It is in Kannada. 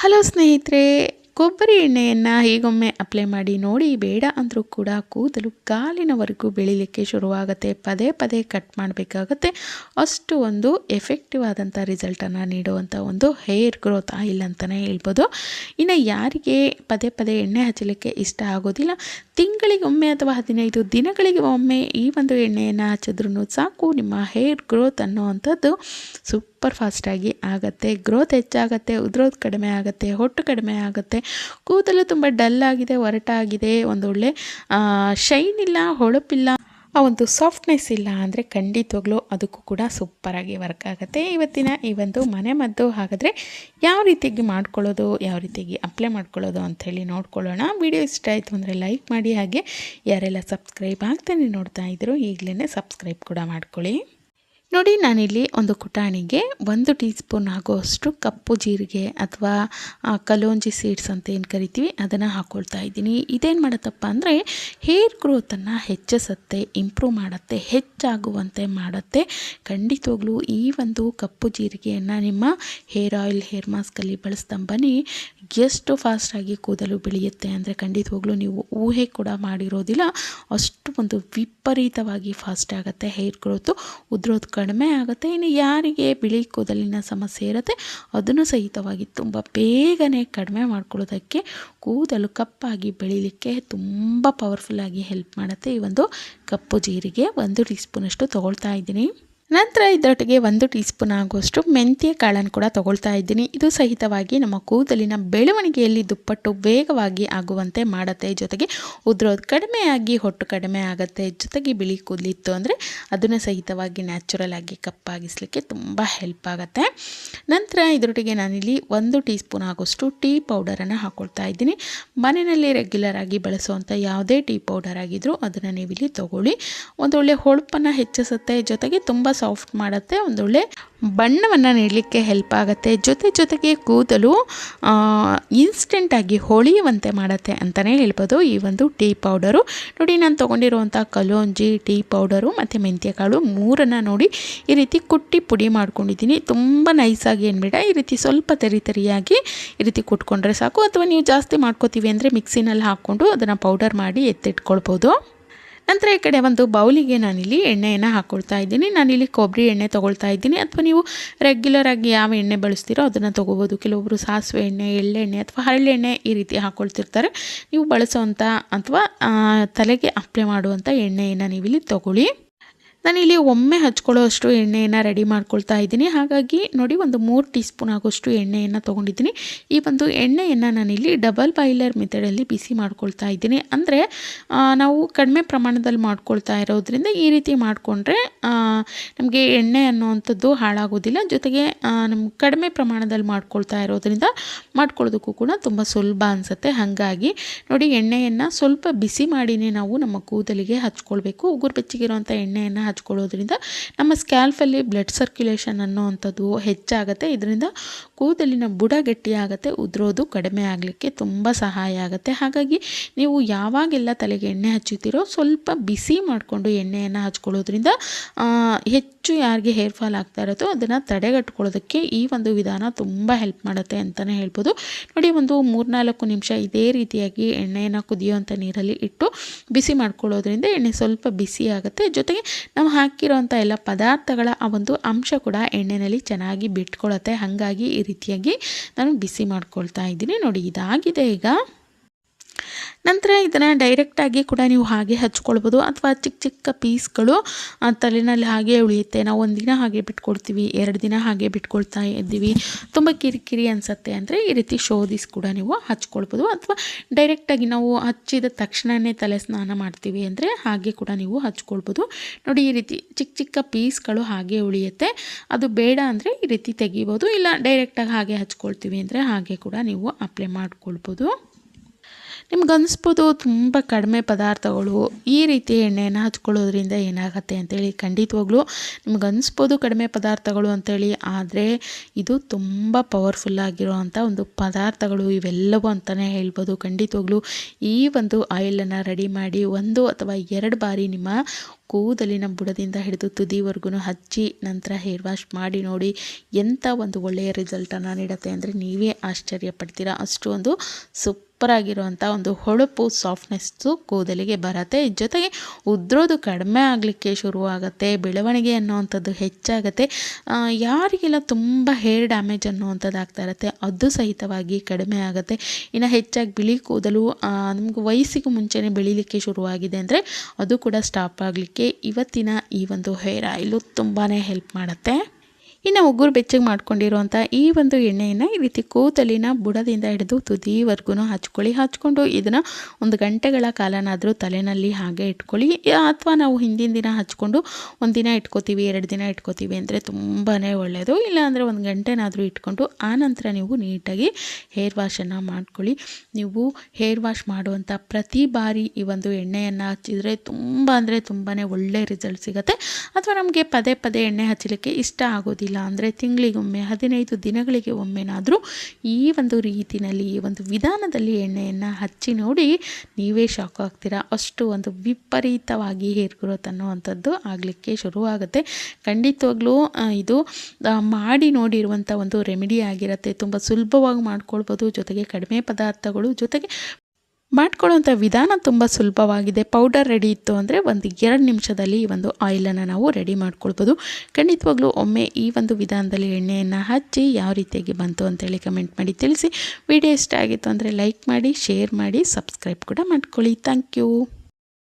ಹಲೋ ಸ್ನೇಹಿತರೆ, ಕೊಬ್ಬರಿ ಎಣ್ಣೆಯನ್ನು ಹೀಗೊಮ್ಮೆ ಅಪ್ಲೈ ಮಾಡಿ ನೋಡಿ, ಬೇಡ ಅಂದರೂ ಕೂಡ ಕೂದಲು ಕಾಲಿನವರೆಗೂ ಬೆಳಿಲಿಕ್ಕೆ ಶುರುವಾಗುತ್ತೆ. ಪದೇ ಪದೇ ಕಟ್ ಮಾಡಬೇಕಾಗತ್ತೆ. ಅಷ್ಟು ಒಂದು ಎಫೆಕ್ಟಿವ್ ಆದಂಥ ರಿಸಲ್ಟನ್ನು ನೀಡುವಂಥ ಒಂದು ಹೇರ್ ಗ್ರೋತ್ ಆಯಿಲ್ ಅಂತಲೇ ಹೇಳ್ಬೋದು. ಇನ್ನು ಯಾರಿಗೆ ಪದೇ ಪದೇ ಎಣ್ಣೆ ಹಚ್ಚಲಿಕ್ಕೆ ಇಷ್ಟ ಆಗೋದಿಲ್ಲ, ತಿಂಗಳಿಗೊಮ್ಮೆ ಅಥವಾ ಹದಿನೈದು ದಿನಗಳಿಗೆ ಒಮ್ಮೆ ಈ ಒಂದು ಎಣ್ಣೆಯನ್ನು ಹಚ್ಚಿದ್ರೂ ಸಾಕು ನಿಮ್ಮ ಹೇರ್ ಗ್ರೋತ್ ಅನ್ನುವಂಥದ್ದು ಸೂಪರ್ ಫಾಸ್ಟಾಗಿ ಆಗುತ್ತೆ. ಗ್ರೋತ್ ಹೆಚ್ಚಾಗುತ್ತೆ ಉದ್ರೋದು ಕಡಿಮೆ ಆಗುತ್ತೆ, ಹೊಟ್ಟು ಕಡಿಮೆ ಆಗುತ್ತೆ. ಕೂದಲು ತುಂಬ ಡಲ್ ಆಗಿದೆ ಒರಟಾಗಿದೆ ಒಂದೊಳ್ಳೆ ಶೈನ್ ಇಲ್ಲ ಹೊಳಪಿಲ್ಲ ಆ ಒಂದು ಸಾಫ್ಟ್ನೆಸ್ ಇಲ್ಲ ಅಂದರೆ ಖಂಡಿತವಾಗ್ಲೂ ಅದಕ್ಕೂ ಕೂಡ ಸೂಪರಾಗಿ ವರ್ಕ್ ಆಗುತ್ತೆ. ಇವತ್ತಿನ ಈ ಒಂದು ಮನೆ ಮದ್ದು ಹಾಗಾದರೆ ಯಾವ ರೀತಿಯಾಗಿ ಮಾಡ್ಕೊಳ್ಳೋದು, ಯಾವ ರೀತಿಯಾಗಿ ಅಪ್ಲೈ ಮಾಡ್ಕೊಳ್ಳೋದು ಅಂಥೇಳಿ ನೋಡ್ಕೊಳ್ಳೋಣ. ವಿಡಿಯೋ ಇಷ್ಟ ಆಯಿತು ಅಂದರೆ ಲೈಕ್ ಮಾಡಿ ಹಾಗೆ ಯಾರೆಲ್ಲ ಸಬ್ಸ್ಕ್ರೈಬ್ ಆಗ್ತಾನೆ ನೋಡ್ತಾ ಇದ್ದರು ಈಗಲೇ ಸಬ್ಸ್ಕ್ರೈಬ್ ಕೂಡ ಮಾಡ್ಕೊಳ್ಳಿ. ನೋಡಿ, ನಾನಿಲ್ಲಿ ಒಂದು ಕುಟಾಣಿಗೆ ಒಂದು ಟೀ ಸ್ಪೂನ್ ಆಗುವಷ್ಟು ಕಪ್ಪು ಜೀರಿಗೆ ಅಥವಾ ಕಲೋಂಜಿ ಸೀಡ್ಸ್ ಅಂತ ಏನು ಕರಿತೀವಿ, ಅದನ್ನು ಹಾಕ್ಕೊಳ್ತಾ ಇದ್ದೀನಿ. ಇದೇನು ಮಾಡುತ್ತಪ್ಪ ಅಂದರೆ, ಹೇರ್ ಗ್ರೋತನ್ನು ಹೆಚ್ಚಿಸುತ್ತೆ, ಇಂಪ್ರೂವ್ ಮಾಡುತ್ತೆ, ಹೆಚ್ಚಾಗುವಂತೆ ಮಾಡುತ್ತೆ. ಖಂಡಿತವಾಗ್ಲೂ ಈ ಒಂದು ಕಪ್ಪು ಜೀರಿಗೆಯನ್ನು ನಿಮ್ಮ ಹೇರ್ ಆಯಿಲ್, ಹೇರ್ ಮಾಸ್ಕಲ್ಲಿ ಬಳಸ್ತಾ ಬನ್ನಿ. ಎಷ್ಟು ಫಾಸ್ಟಾಗಿ ಕೂದಲು ಬೆಳೆಯುತ್ತೆ ಅಂದರೆ ಖಂಡಿತವಾಗ್ಲೂ ನೀವು ಊಹೆ ಕೂಡ ಮಾಡಿರೋದಿಲ್ಲ. ಅಷ್ಟು ಒಂದು ವಿಪರೀತವಾಗಿ ಫಾಸ್ಟ್ ಆಗುತ್ತೆ ಹೇರ್ ಗ್ರೋತು. ಉದ್ರೋದು ಕಡಿಮೆ ಆಗುತ್ತೆ. ಇನ್ನು ಯಾರಿಗೆ ಬಿಳಿ ಕೂದಲಿನ ಸಮಸ್ಯೆ ಇರುತ್ತೆ, ಅದನ್ನು ಸಹಿತವಾಗಿ ತುಂಬ ಬೇಗನೆ ಕಡಿಮೆ ಮಾಡ್ಕೊಳ್ಳೋದಕ್ಕೆ ಕೂದಲು ಕಪ್ಪಾಗಿ ಬೆಳೀಲಿಕ್ಕೆ ತುಂಬ ಪವರ್ಫುಲ್ಲಾಗಿ ಹೆಲ್ಪ್ ಮಾಡುತ್ತೆ. ಈ ಒಂದು ಕಪ್ಪು ಜೀರಿಗೆ ಒಂದು ಟೀ ಸ್ಪೂನಷ್ಟು ತೊಗೊಳ್ತಾ ಇದ್ದೀನಿ. ನಂತರ ಇದರೊಟ್ಟಿಗೆ ಒಂದು ಟೀ ಸ್ಪೂನ್ ಆಗುವಷ್ಟು ಮೆಂತ್ಯ ಕಾಳನ್ನು ಕೂಡ ತಗೊಳ್ತಾ ಇದ್ದೀನಿ. ಇದು ಸಹಿತವಾಗಿ ನಮ್ಮ ಕೂದಲಿನ ಬೆಳವಣಿಗೆಯಲ್ಲಿ ದುಪ್ಪಟ್ಟು ವೇಗವಾಗಿ ಆಗುವಂತೆ ಮಾಡುತ್ತೆ. ಜೊತೆಗೆ ಉದ್ರೋದು ಕಡಿಮೆಯಾಗಿ ಹೊಟ್ಟು ಕಡಿಮೆ ಆಗುತ್ತೆ. ಜೊತೆಗೆ ಬಿಳಿ ಕೂದಲಿತ್ತು ಅಂದರೆ ಅದನ್ನು ಸಹಿತವಾಗಿ ನ್ಯಾಚುರಲ್ ಆಗಿ ಕಪ್ಪಾಗಿಸಲಿಕ್ಕೆ ತುಂಬ ಹೆಲ್ಪ್ ಆಗುತ್ತೆ. ನಂತರ ಇದರೊಟ್ಟಿಗೆ ನಾನಿಲ್ಲಿ ಒಂದು ಟೀ ಸ್ಪೂನ್ ಆಗುವಷ್ಟು ಟೀ ಪೌಡರನ್ನು ಹಾಕ್ಕೊಳ್ತಾ ಇದ್ದೀನಿ. ಮನೆಯಲ್ಲಿ ರೆಗ್ಯುಲರ್ ಆಗಿ ಬಳಸುವಂಥ ಯಾವುದೇ ಟೀ ಪೌಡರ್ ಆಗಿದ್ದರೂ ಅದನ್ನು ನೀವಿಲ್ಲಿ ತೊಗೊಳ್ಳಿ. ಒಂದೊಳ್ಳೆ ಹೊಳಪನ್ನು ಹೆಚ್ಚಿಸುತ್ತೆ. ಜೊತೆಗೆ ತುಂಬ ಸಾಫ್ಟ್ ಮಾಡುತ್ತೆ ಒಂದೊಳ್ಳೆ ಬಣ್ಣವನ್ನು ನೀಡಲಿಕ್ಕೆ ಹೆಲ್ಪ್ ಆಗುತ್ತೆ. ಜೊತೆ ಜೊತೆಗೆ ಕೂದಲು ಇನ್ಸ್ಟೆಂಟಾಗಿ ಹೊಳೆಯುವಂತೆ ಮಾಡುತ್ತೆ ಅಂತಲೇ ಹೇಳ್ಬೋದು. ಈ ಒಂದು ಟೀ ಪೌಡರು ನೋಡಿ, ನಾನು ತೊಗೊಂಡಿರುವಂಥ ಕಲೋಂಜಿ, ಟೀ ಪೌಡರು ಮತ್ತು ಮೆಂತ್ಯಕಾಳು ಮೂರನ್ನು ನೋಡಿ ಈ ರೀತಿ ಕುಟ್ಟಿ ಪುಡಿ ಮಾಡ್ಕೊಂಡಿದ್ದೀನಿ. ತುಂಬ ನೈಸಾಗಿ ಏನ್ಬೇಡ, ಈ ರೀತಿ ಸ್ವಲ್ಪ ತರಿ ತರಿಯಾಗಿ ಈ ರೀತಿ ಕುಟ್ಕೊಂಡ್ರೆ ಸಾಕು. ಅಥವಾ ನೀವು ಜಾಸ್ತಿ ಮಾಡ್ಕೋತೀವಿ ಅಂದರೆ ಮಿಕ್ಸಿನಲ್ಲಿ ಹಾಕ್ಕೊಂಡು ಅದನ್ನು ಪೌಡರ್ ಮಾಡಿ ಎತ್ತಿಟ್ಕೊಳ್ಬೋದು. ನಂತರ ಈ ಕಡೆ ಒಂದು ಬೌಲಿಗೆ ನಾನಿಲ್ಲಿ ಎಣ್ಣೆಯನ್ನು ಹಾಕ್ಕೊಳ್ತಾ ಇದ್ದೀನಿ. ನಾನಿಲ್ಲಿ ಕೊಬ್ಬರಿ ಎಣ್ಣೆ ತೊಗೊಳ್ತಾ ಇದ್ದೀನಿ. ಅಥವಾ ನೀವು ರೆಗ್ಯುಲರ್ ಆಗಿ ಯಾವ ಎಣ್ಣೆ ಬಳಸ್ತೀರೋ ಅದನ್ನು ತೊಗೋಬೋದು. ಕೆಲವೊಬ್ಬರು ಸಾಸಿವೆ ಎಣ್ಣೆ ಎಳ್ಳೆಣ್ಣೆ ಅಥವಾ ಹರಳೆಣ್ಣೆ ಈ ರೀತಿ ಹಾಕ್ಕೊಳ್ತಿರ್ತಾರೆ ನೀವು ಬಳಸೋವಂಥ ಅಥವಾ ತಲೆಗೆ ಅಪ್ಲೈ ಮಾಡುವಂಥ ಎಣ್ಣೆಯನ್ನು ನೀವಿಲ್ಲಿ ತೊಗೊಳ್ಳಿ. ನಾನಿಲ್ಲಿ ಒಮ್ಮೆ ಹಚ್ಕೊಳ್ಳೋ ಅಷ್ಟು ಎಣ್ಣೆಯನ್ನು ರೆಡಿ ಮಾಡ್ಕೊಳ್ತಾ ಇದ್ದೀನಿ. ಹಾಗಾಗಿ ನೋಡಿ ಒಂದು ಮೂರು ಟೀ ಸ್ಪೂನ್ ಆಗೋಷ್ಟು ಎಣ್ಣೆಯನ್ನು ತೊಗೊಂಡಿದ್ದೀನಿ. ಈ ಒಂದು ಎಣ್ಣೆಯನ್ನು ನಾನಿಲ್ಲಿ ಡಬಲ್ ಬಾಯ್ಲರ್ ಮೆಥಡಲ್ಲಿ ಬಿಸಿ ಮಾಡ್ಕೊಳ್ತಾ ಇದ್ದೀನಿ. ಅಂದರೆ ನಾವು ಕಡಿಮೆ ಪ್ರಮಾಣದಲ್ಲಿ ಮಾಡ್ಕೊಳ್ತಾ ಇರೋದ್ರಿಂದ ಈ ರೀತಿ ಮಾಡಿಕೊಂಡ್ರೆ ನಮಗೆ ಎಣ್ಣೆ ಅನ್ನುವಂಥದ್ದು ಹಾಳಾಗೋದಿಲ್ಲ. ಜೊತೆಗೆ ನಮ್ಮ ಕಡಿಮೆ ಪ್ರಮಾಣದಲ್ಲಿ ಮಾಡ್ಕೊಳ್ತಾ ಇರೋದ್ರಿಂದ ಮಾಡ್ಕೊಳ್ಳೋದಕ್ಕೂ ಕೂಡ ತುಂಬ ಸುಲಭ ಅನಿಸುತ್ತೆ. ಹಾಗಾಗಿ ನೋಡಿ ಎಣ್ಣೆಯನ್ನು ಸ್ವಲ್ಪ ಬಿಸಿ ಮಾಡಿನೇ ನಾವು ನಮ್ಮ ಕೂದಲಿಗೆ ಹಚ್ಕೊಳ್ಬೇಕು. ಉಗುರು ಬೆಚ್ಚಗಿರುವಂಥ ಎಣ್ಣೆಯನ್ನು ಹಚ್ಕೊಳ್ಳೋದ್ರಿಂದ ನಮ್ಮ ಸ್ಕ್ಯಾಲ್ಫಲ್ಲಿ ಬ್ಲಡ್ ಸರ್ಕ್ಯುಲೇಷನ್ ಅನ್ನೋವಂಥದ್ದು ಹೆಚ್ಚಾಗುತ್ತೆ. ಇದರಿಂದ ಕೂದಲಿನ ಬುಡ ಗಟ್ಟಿಯಾಗುತ್ತೆ ಉದುರೋದು ಕಡಿಮೆ ಆಗಲಿಕ್ಕೆ ತುಂಬ ಸಹಾಯ ಆಗುತ್ತೆ. ಹಾಗಾಗಿ ನೀವು ಯಾವಾಗೆಲ್ಲ ತಲೆಗೆ ಎಣ್ಣೆ ಹಚ್ಚುತ್ತೀರೋ ಸ್ವಲ್ಪ ಬಿಸಿ ಮಾಡಿಕೊಂಡು ಎಣ್ಣೆಯನ್ನು ಹಚ್ಕೊಳ್ಳೋದ್ರಿಂದ ಹೆಚ್ಚು ಯಾರಿಗೆ ಹೇರ್ ಫಾಲ್ ಆಗ್ತಾ ಇರುತ್ತೋ ಅದನ್ನು ತಡೆಗಟ್ಕೊಳ್ಳೋದಕ್ಕೆ ಈ ಒಂದು ವಿಧಾನ ತುಂಬ ಹೆಲ್ಪ್ ಮಾಡುತ್ತೆ ಅಂತಲೇ ಹೇಳ್ಬೋದು. ನೋಡಿ, ಒಂದು ಮೂರ್ನಾಲ್ಕು ನಿಮಿಷ ಇದೇ ರೀತಿಯಾಗಿ ಎಣ್ಣೆಯನ್ನು ಕುದಿಯುವಂಥ ನೀರಲ್ಲಿ ಇಟ್ಟು ಬಿಸಿ ಮಾಡ್ಕೊಳ್ಳೋದ್ರಿಂದ ಎಣ್ಣೆ ಸ್ವಲ್ಪ ಬಿಸಿ ಆಗುತ್ತೆ. ಜೊತೆಗೆ ನಾವು ಹಾಕಿರೋಂಥ ಎಲ್ಲ ಪದಾರ್ಥಗಳ ಆ ಒಂದು ಅಂಶ ಕೂಡ ಎಣ್ಣೆಯಲ್ಲಿ ಚೆನ್ನಾಗಿ ಬಿಟ್ಕೊಳ್ಳುತ್ತೆ ಹಾಗಾಗಿ ಈ ರೀತಿಯಾಗಿ ನಾನು ಬಿಸಿ ಮಾಡ್ಕೊಳ್ತಾ ಇದ್ದೀನಿ. ನೋಡಿ ಇದಾಗಿದೆ ಈಗ. ನಂತರ ಇದನ್ನು ಡೈರೆಕ್ಟಾಗಿ ಕೂಡ ನೀವು ಹಾಗೆ ಹಚ್ಕೊಳ್ಬೋದು. ಅಥವಾ ಚಿಕ್ಕ ಚಿಕ್ಕ ಪೀಸ್ಗಳು ತಲೆನಲ್ಲಿ ಹಾಗೆ ಉಳಿಯುತ್ತೆ. ನಾವು ಒಂದು ದಿನ ಹಾಗೆ ಬಿಟ್ಕೊಳ್ತೀವಿ ಎರಡು ದಿನ ಹಾಗೆ ಬಿಟ್ಕೊಳ್ತಾ ಇದ್ದೀವಿ. ತುಂಬ ಕಿರಿಕಿರಿ ಅನಿಸುತ್ತೆ ಅಂದರೆ ಈ ರೀತಿ ಶೋಧಿಸ್ ಕೂಡ ನೀವು ಹಚ್ಕೊಳ್ಬೋದು. ಅಥವಾ ಡೈರೆಕ್ಟಾಗಿ ನಾವು ಹಚ್ಚಿದ ತಕ್ಷಣವೇ ತಲೆ ಸ್ನಾನ ಮಾಡ್ತೀವಿ ಅಂದರೆ ಹಾಗೆ ಕೂಡ ನೀವು ಹಚ್ಕೊಳ್ಬೋದು. ನೋಡಿ ಈ ರೀತಿ ಚಿಕ್ಕ ಚಿಕ್ಕ ಪೀಸ್ಗಳು ಹಾಗೆ ಉಳಿಯುತ್ತೆ. ಅದು ಬೇಡ ಅಂದರೆ ಈ ರೀತಿ ತೆಗಿಬೋದು. ಇಲ್ಲ ಡೈರೆಕ್ಟಾಗಿ ಹಾಗೆ ಹಚ್ಕೊಳ್ತೀವಿ ಅಂದರೆ ಹಾಗೆ ಕೂಡ ನೀವು ಅಪ್ಲೈ ಮಾಡ್ಕೊಳ್ಬೋದು. ನಿಮ್ಗೆ ಅನಿಸ್ಬೋದು ತುಂಬ ಕಡಿಮೆ ಪದಾರ್ಥಗಳು ಈ ರೀತಿ ಎಣ್ಣೆನ ಹಚ್ಕೊಳ್ಳೋದ್ರಿಂದ ಏನಾಗುತ್ತೆ ಅಂತೇಳಿ ಖಂಡಿತವಾಗ್ಲೂ ನಿಮ್ಗೆ ಅನಿಸ್ಬೋದು ಕಡಿಮೆ ಪದಾರ್ಥಗಳು ಅಂತೇಳಿ, ಆದರೆ ಇದು ತುಂಬ ಪವರ್ಫುಲ್ಲಾಗಿರೋವಂಥ ಒಂದು ಪದಾರ್ಥಗಳು ಇವೆಲ್ಲವೂ ಅಂತಲೇ ಹೇಳ್ಬೋದು. ಖಂಡಿತವಾಗ್ಲೂ ಈ ಒಂದು ಆಯಿಲನ್ನು ರೆಡಿ ಮಾಡಿ ಒಂದು ಅಥವಾ ಎರಡು ಬಾರಿ ನಿಮ್ಮ ಕೂದಲಿನ ಬುಡದಿಂದ ಹಿಡಿದು ತುದಿವರೆಗೂ ಹಚ್ಚಿ ನಂತರ ಹೇರ್ ವಾಶ್ ಮಾಡಿ ನೋಡಿ ಎಂಥ ಒಂದು ಒಳ್ಳೆಯ ರಿಸಲ್ಟನ್ನು ನೀಡುತ್ತೆ ಅಂದರೆ ನೀವೇ ಆಶ್ಚರ್ಯ ಪಡ್ತೀರಾ ಅಷ್ಟು ಒಂದು ಸೂಪರ್ ಆಗಿರುವಂಥ ಒಂದು ಹೊಳಪು ಸಾಫ್ಟ್ನೆಸ್ಸು ಕೂದಲಿಗೆ ಬರುತ್ತೆ. ಜೊತೆಗೆ ಉದ್ರೋದು ಕಡಿಮೆ ಆಗಲಿಕ್ಕೆ ಶುರುವಾಗುತ್ತೆ, ಬೆಳವಣಿಗೆ ಅನ್ನುವಂಥದ್ದು ಹೆಚ್ಚಾಗುತ್ತೆ. ಯಾರಿಗೆಲ್ಲ ತುಂಬ ಹೇರ್ ಡ್ಯಾಮೇಜ್ ಅನ್ನುವಂಥದ್ದು ಆಗ್ತಾ ಇರುತ್ತೆ, ಅದು ಸಹಿತವಾಗಿ ಕಡಿಮೆ ಆಗುತ್ತೆ. ಇನ್ನು ಹೆಚ್ಚಾಗಿ ಬಿಳಿ ಕೂದಲು ನಮಗೆ ವಯಸ್ಸಿಗೂ ಮುಂಚೆನೇ ಬೆಳೀಲಿಕ್ಕೆ ಶುರುವಾಗಿದೆ ಅಂದರೆ ಅದು ಕೂಡ ಸ್ಟಾಪ್ ಆಗಲಿಕ್ಕೆ ಇವತ್ತಿನ ಈ ಒಂದು ಹೇರ್ ಆಯಿಲು ತುಂಬಾ ಹೆಲ್ಪ್ ಮಾಡುತ್ತೆ. ಇನ್ನು ಉಗುರು ಬೆಚ್ಚಗೆ ಮಾಡ್ಕೊಂಡಿರುವಂಥ ಈ ಒಂದು ಎಣ್ಣೆಯನ್ನು ಈ ರೀತಿ ಕೂದಲಿನ ಬುಡದಿಂದ ಹಿಡಿದು ತುದಿವರೆಗೂ ಹಚ್ಕೊಳ್ಳಿ. ಹಚ್ಕೊಂಡು ಇದನ್ನು ಒಂದು ಗಂಟೆಗಳ ಕಾಲನಾದರೂ ತಲೆನಲ್ಲಿ ಹಾಗೆ ಇಟ್ಕೊಳ್ಳಿ. ಅಥವಾ ನಾವು ಹಿಂದಿನ ದಿನ ಹಚ್ಕೊಂಡು ಒಂದು ದಿನ ಇಟ್ಕೋತೀವಿ, ಎರಡು ದಿನ ಇಟ್ಕೋತೀವಿ ಅಂದರೆ ತುಂಬಾ ಒಳ್ಳೆಯದು ಇಲ್ಲಾಂದರೆ ಒಂದು ಗಂಟೆನಾದರೂ ಇಟ್ಕೊಂಡು ಆನಂತರ ನೀವು ನೀಟಾಗಿ ಹೇರ್ ವಾಶನ್ನು ಮಾಡ್ಕೊಳ್ಳಿ. ನೀವು ಹೇರ್ ವಾಶ್ ಮಾಡುವಂಥ ಪ್ರತಿ ಬಾರಿ ಈ ಒಂದು ಎಣ್ಣೆಯನ್ನು ಹಚ್ಚಿದರೆ ತುಂಬ ಅಂದರೆ ತುಂಬಾ ಒಳ್ಳೆ ರಿಸಲ್ಟ್ ಸಿಗುತ್ತೆ. ಅಥವಾ ನಮಗೆ ಪದೇ ಪದೇ ಎಣ್ಣೆ ಹಚ್ಚಲಿಕ್ಕೆ ಇಷ್ಟ ಆಗೋದಿಲ್ಲ. ಅಂದರೆ ತಿಂಗಳಿಗೊಮ್ಮೆ ಹದಿನೈದು ದಿನಗಳಿಗೆ ಒಮ್ಮೆನಾದರೂ ಈ ಒಂದು ರೀತಿಯಲ್ಲಿ ಈ ಒಂದು ವಿಧಾನದಲ್ಲಿ ಎಣ್ಣೆಯನ್ನು ಹಚ್ಚಿ ನೋಡಿ ನೀವೇ ಶಾಕ್ ಆಗ್ತೀರಾ? ಅಷ್ಟು ಒಂದು ವಿಪರೀತವಾಗಿ ಹೇರ್ ಗ್ರೋತ್ ಅನ್ನುವಂಥದ್ದು ಆಗಲಿಕ್ಕೆ ಶುರುವಾಗುತ್ತೆ. ಖಂಡಿತವಾಗ್ಲೂ ಇದು ಮಾಡಿ ನೋಡಿರುವಂಥ ಒಂದು ರೆಮಿಡಿ ಆಗಿರುತ್ತೆ. ತುಂಬ ಸುಲಭವಾಗಿ ಮಾಡ್ಕೊಳ್ಬೋದು. ಜೊತೆಗೆ ಕಡಿಮೆ ಪದಾರ್ಥಗಳು, ಜೊತೆಗೆ ಮಾಡ್ಕೊಳ್ಳೋಂಥ ವಿಧಾನ ತುಂಬ ಸುಲಭವಾಗಿದೆ. ಪೌಡರ್ ರೆಡಿ ಇತ್ತು ಅಂದರೆ ಒಂದು ಎರಡು ನಿಮಿಷದಲ್ಲಿ ಈ ಒಂದು ಆಯಿಲನ್ನು ನಾವು ರೆಡಿ ಮಾಡ್ಕೊಳ್ಬೋದು. ಖಂಡಿತವಾಗ್ಲೂ ಒಮ್ಮೆ ಈ ಒಂದು ವಿಧಾನದಲ್ಲಿ ಎಣ್ಣೆಯನ್ನು ಹಚ್ಚಿ ಯಾವ ರೀತಿಯಾಗಿ ಬಂತು ಅಂತೇಳಿ ಕಮೆಂಟ್ ಮಾಡಿ ತಿಳಿಸಿ. ವಿಡಿಯೋ ಇಷ್ಟ ಆಗಿತ್ತು ಅಂದರೆ ಲೈಕ್ ಮಾಡಿ ಶೇರ್ ಮಾಡಿ ಸಬ್ಸ್ಕ್ರೈಬ್ ಕೂಡ ಮಾಡ್ಕೊಳ್ಳಿ. Thank you